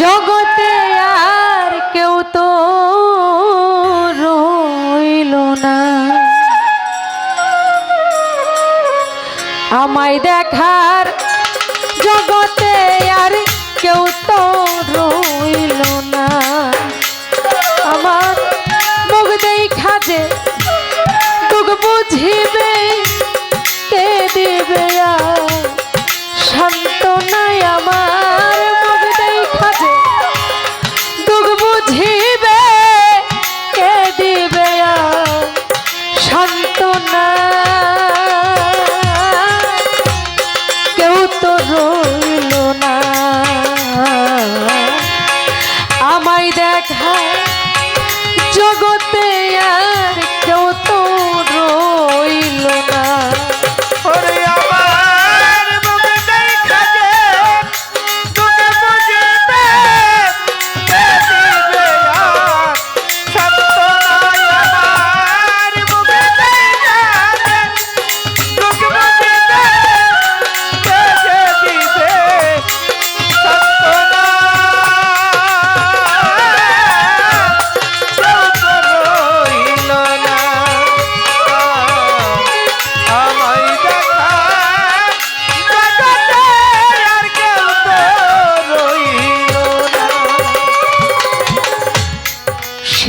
জগতে আর কেউ তো রইল না। আমায় দেখ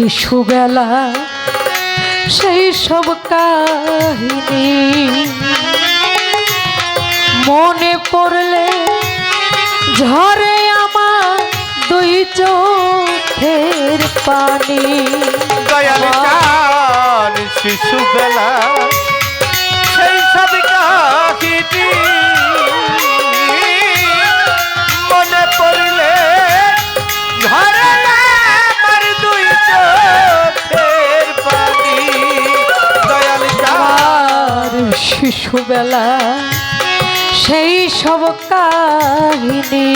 শিশুবেলা সেই সব কাহিনী মনে পড়লে ঝরে আমার দুই চোখের পানি। শিশুবেলা দুপুরবেলা সেই সব কাহিনী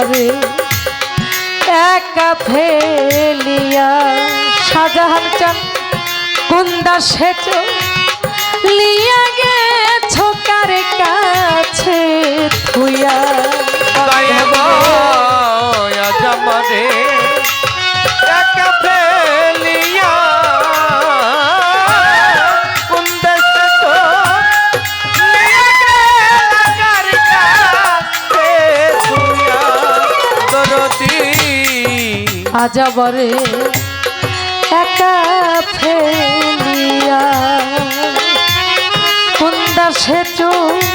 আমারে একা ফেলিয়া শাহজাহান চান কুন্দা সেচ লিয়া গেছ কার কাছে থুইয়া। সাজাবরে একা ফেলিয়া। কুন্দা সে চোখ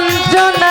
যন্ত্রণা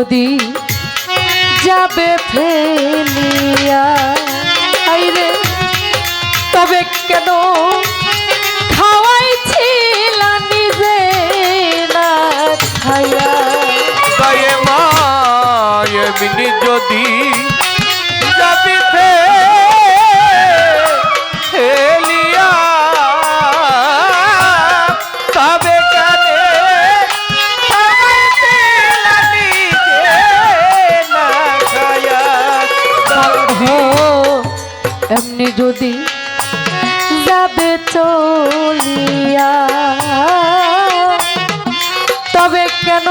যদি যাবে ফেলিয়া হবে কেন?